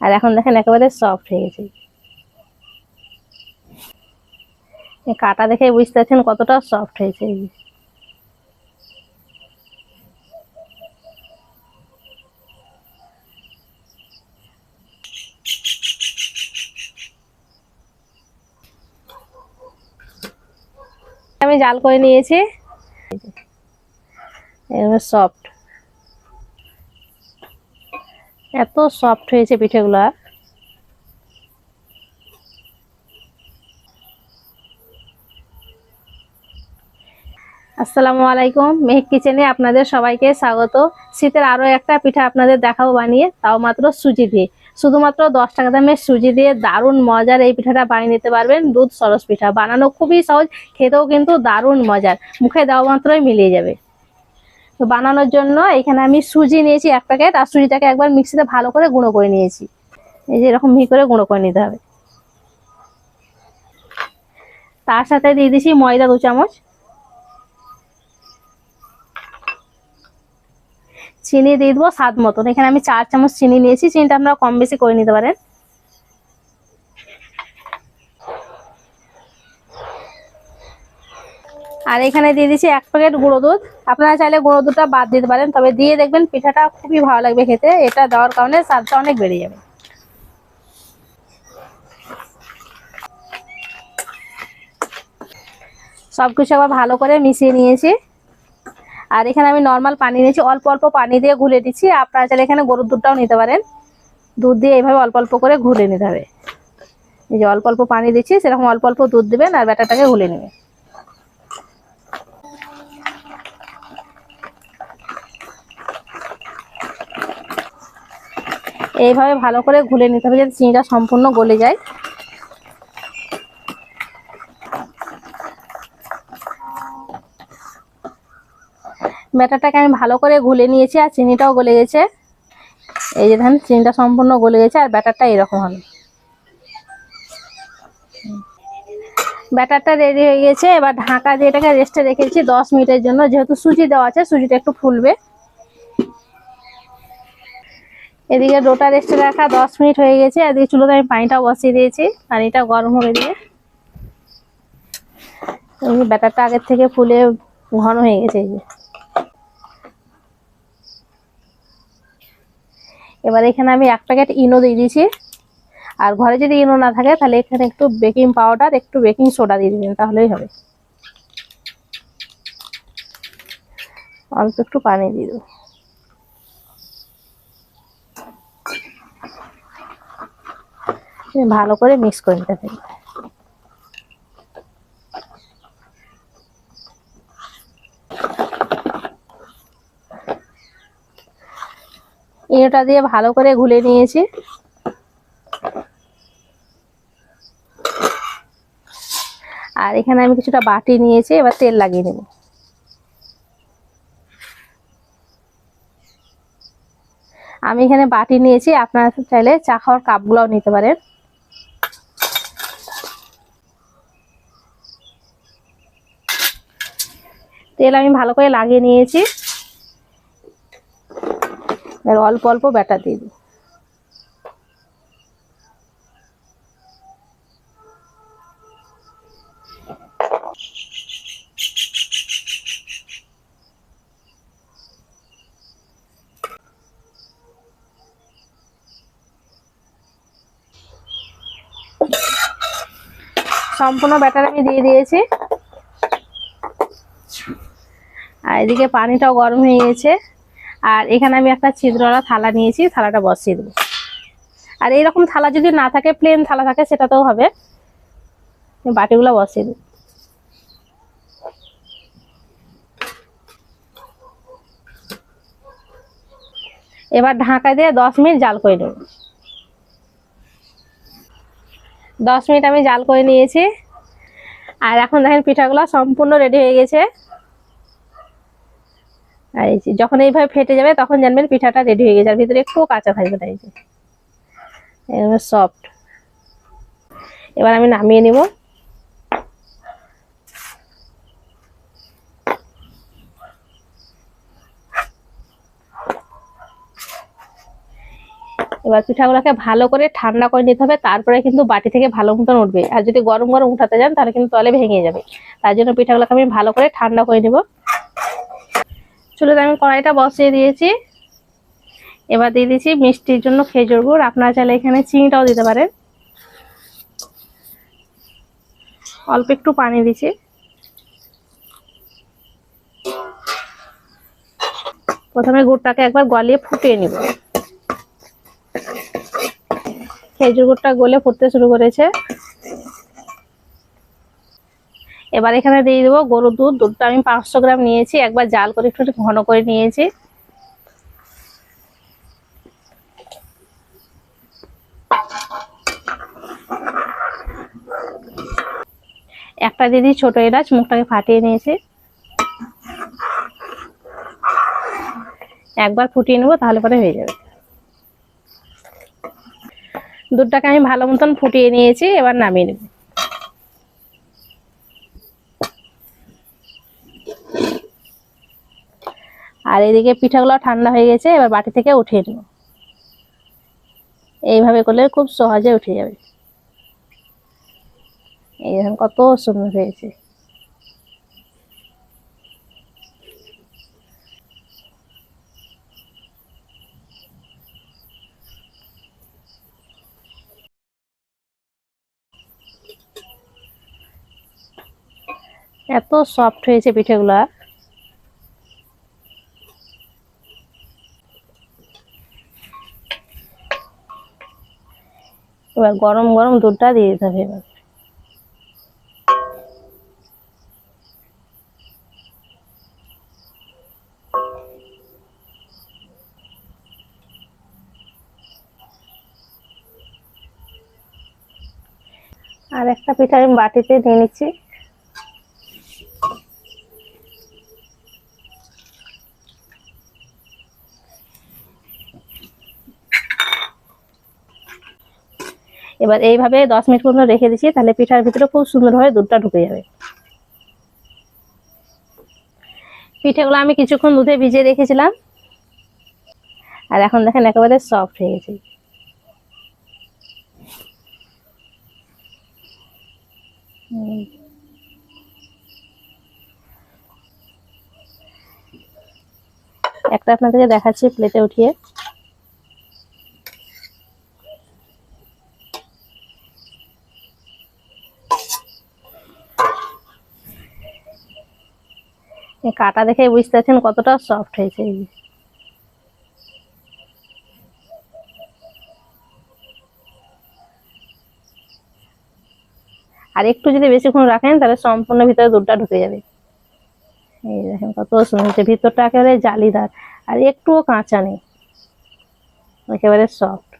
আর এখন দেখেন একেবারে সফট হয়ে গেছে। কাটা দেখে বুঝতে পারছেন কতটা সফট হয়েছে। আমি জাল করে নিয়েছি। সফট এত সফট হয়েছে পিঠেগুলো। আসসালামু আলাইকুম, মেহেক কিচেনে আপনাদের সবাইকে স্বাগত। শীতের আরও একটা পিঠা আপনাদের দেখাবো বানিয়ে, তাও মাত্র সুজি দিয়ে। শুধুমাত্র দশ টাকা দামের সুজি দিয়ে দারুণ মজার এই পিঠাটা বানিয়ে নিতে পারবেন, দুধ সরস পিঠা। বানানো খুবই সহজ, খেতেও কিন্তু দারুণ মজার। মুখে দেওয়া মাত্রই মিলিয়ে যাবে। তো বানানোর জন্য এখানে আমি সুজি নিয়েছি এক প্যাকেট, আর সুজিটাকে একবার মিক্সিতে ভালো করে গুঁড়ো করে নিয়েছি। এই যে এরকম মিহি করে গুঁড়ো করে নিতে হবে। তার সাথে দিয়ে দিছি ময়দা দু চামচ। চিনি দিয়ে দেবো স্বাদ মতন। এখানে আমি চার চামচ চিনি নিয়েছি। চিনিটা আপনারা কম বেশি করে নিতে পারেন। আর এখানে দিয়ে দিচ্ছি এক প্যাকেট গুঁড়ো দুধ। আপনারা চাইলে গুঁড়ো দুধটা বাদ দিতে পারেন, তবে দিয়ে দেখবেন পিঠাটা খুবই ভালো লাগবে খেতে। এটা দেওয়ার কারণে স্বাদটা অনেক বেড়ে যাবে। সব কিছু আবার ভালো করে মিশিয়ে নিয়েছি। আর এখানে আমি নর্মাল পানি নিয়েছি, অল্প অল্প পানি দিয়ে ঘুলে দিচ্ছি। আপনারা চাইলে এখানে গরুর দুধটাও নিতে পারেন। দুধ দিয়ে এইভাবে অল্প অল্প করে ঘুলে নিতে হবে। এই যে অল্প অল্প পানি দিচ্ছি, সেরকম অল্প অল্প দুধ দেবেন আর ব্যাটারটাকে ঘুলে নেবেন। এইভাবে ভালো করে ঘুলে নিতে হবে যাতে চিনিটা সম্পূর্ণ গলে যায়। ব্যাটারটাকে আমি ভালো করে ঘুলে নিয়েছি আর চিনিটাও গলে গেছে। এই যে ধান, চিনিটা সম্পূর্ণ গলে গেছে আর ব্যাটারটা এরকম হবে। ব্যাটারটা রেডি হয়ে গেছে। এবার ঢাকা দিয়ে এটাকে রেস্টে রেখেছি দশ মিনিটের জন্য। যেহেতু সুজি দেওয়া আছে, সুজিটা একটু ফুলবে। এদিকে ডোটা রেস্টে রাখা, দশ মিনিট হয়ে গেছে। এদিকে চুলোতে আমি পানিটা বসিয়ে দিয়েছি, পানিটা গরম হয়ে দিয়ে। ব্যাটারটা আগের থেকে ফুলে ঘন হয়ে গেছে এই যে। এবার এখানে আমি এক প্যাকেট ইনো দিয়ে দিয়েছি। আর ঘরে যদি ইনো না থাকে, তাহলে এখানে একটু বেকিং পাউডার, একটু বেকিং সোডা দিয়ে দিবেন, তাহলেই হবে। অল্প একটু পানি দিয়ে দেবো। ভালো করে মিক্স করে নিতে হবে ইনোটা দিয়ে ভালো করে ঘুলে নিয়েছি। আর এখানে আমি কিছুটা বাটি নিয়েছি, এবার তেল লাগিয়ে নেব। আমি এখানে বাটি নিয়েছি, আপনারা চাইলে চা খাওয়ার কাপগুলোও নিতে পারেন। তেল আমি ভালো করে লাগিয়ে নিয়েছি। এবার অল্প অল্প ব্যাটার দিয়ে দিই। সম্পূর্ণ ব্যাটার আমি দিয়ে দিয়েছি আর এদিকে পানিটাও গরম হয়ে গেছে আর এখানে আমি একটা ছিদ্রওয়ালা থালা নিয়েছি, থালাটা বসিয়ে দেবো। আর এইরকম থালা যদি না থাকে প্লেন থালা থাকে, সেটাতেও হবে। বাটিগুলো বসিয়ে দেবো। এবার ঢাকা দিয়ে দশ মিনিট জাল করে নেব। দশ মিনিট আমি জাল করে নিয়েছি। আর এখন দেখেন পিঠাগুলো সম্পূর্ণ রেডি হয়ে গেছে। আর এই যে যখন এইভাবে ফেটে যাবে তখন জানবেন পিঠাটা রেডি হয়ে গেছে। আর ভিতরে একটু কাঁচা থাকবে তাই যে। সফট এবার আমি নামিয়ে নিব। এবার পিঠাগুলোকে ভালো করে ঠান্ডা করে নিতে হবে, তারপরে কিন্তু বাটি থেকে ভালো মতন উঠবে। আর যদি গরম গরম উঠাতে যান তাহলে কিন্তু তলে ভেঙে যাবে। তার জন্য পিঠাগুলোকে আমি ভালো করে ঠান্ডা করে নেব। চুলোতে আমি কড়াইটা বসিয়ে দিয়েছি। এবার দিয়ে দিয়েছি মিষ্টির জন্য খেজুর গুড়। আপনারা চাইলে এখানে চিনিটাও দিতে পারেন। অল্প একটু পানি দিচ্ছি। প্রথমে গুড়টাকে একবার গলিয়ে ফুটিয়ে নিব। খেজুর গুড়টা গলে ফুটতে শুরু করেছে। এবার এখানে দিয়ে দেবো গরুর দুধ। দুধটা আমি পাঁচশো গ্রাম নিয়েছি। একবার জাল করে একটু ঘন করে নিয়েছি। একটা দিদি ছোট এলাচ, মুখটাকে ফাটিয়ে নিয়েছি। একবার ফুটিয়ে নেব, তাহলে পরে হয়ে যাবে। দুধটাকে আমি ভালো মতন ফুটিয়ে নিয়েছি, এবার নামিয়ে নেব। আর এদিকে পিঠাগুলো ঠান্ডা হয়ে গেছে, এবার বাটি থেকে উঠিয়ে নেব। এইভাবে করলে খুব সহজে উঠে যাবে। এই দেখুন কত সুন্দর হয়েছে। এত সফট হয়েছে পিঠেগুলা। এবার গরম গরম দুধটা দিয়ে দিতে হবে এবার। আর একটা পিঠা আমি বাটিতে নিয়ে নিচ্ছি। এবার এইভাবে দশ মিনিট পর্যন্ত রেখে দিচ্ছি, তাহলে পিঠার ভিতরে খুব সুন্দরভাবে দুধটা ঢুকে যাবে। পিঠেগুলো আমি কিছুক্ষণ দুধে ভিজিয়ে রেখেছিলাম। আর এখন দেখেন একেবারে সফট হয়ে গেছে। একটা আপনাদেরকে দেখাচ্ছি প্লেটে উঠিয়ে। কাটা দেখে বুঝতে পারছেন কতটা সফট হয়েছে আর একটু যদি বেশিক্ষণ রাখেন, তাহলে সম্পূর্ণ ভিতরে দুধটা ঢুকে যাবে। এই দেখেন কত সুন্দর ভিতরটা একেবারে জালিদার, আর একটুও কাঁচা নেই। একেবারে সফট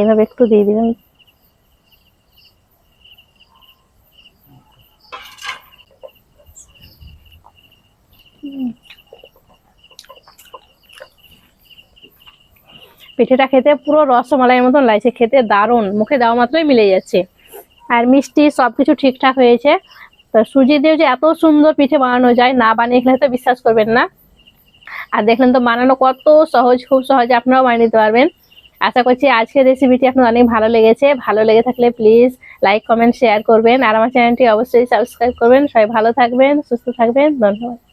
এইভাবে একটু দিয়ে দিবেন। পিঠেটা খেতে পুরো রসমালাইয়ের মতন লাগছে, খেতে দারুণ, মুখে দেওয়া মাত্রই মিলে যাচ্ছে। আর মিষ্টি সব কিছু ঠিকঠাক হয়েছে। তো সুজি দিয়ে যে এত সুন্দর পিঠে বানানো যায়, না বানিয়ে খেলে তো বিশ্বাস করবেন না। আর দেখলেন তো বানানো কত সহজ, খুব সহজে আপনারাও বানিয়ে নিতে পারবেন। আশা করছি আজকের রেসিপিটি আপনার অনেক ভালো লেগেছে। ভালো লেগে থাকলে প্লিজ লাইক কমেন্ট শেয়ার করবেন। আর আমার চ্যানেলটি অবশ্যই সাবস্ক্রাইব করবেন। সবাই ভালো থাকবেন, সুস্থ থাকবেন। ধন্যবাদ।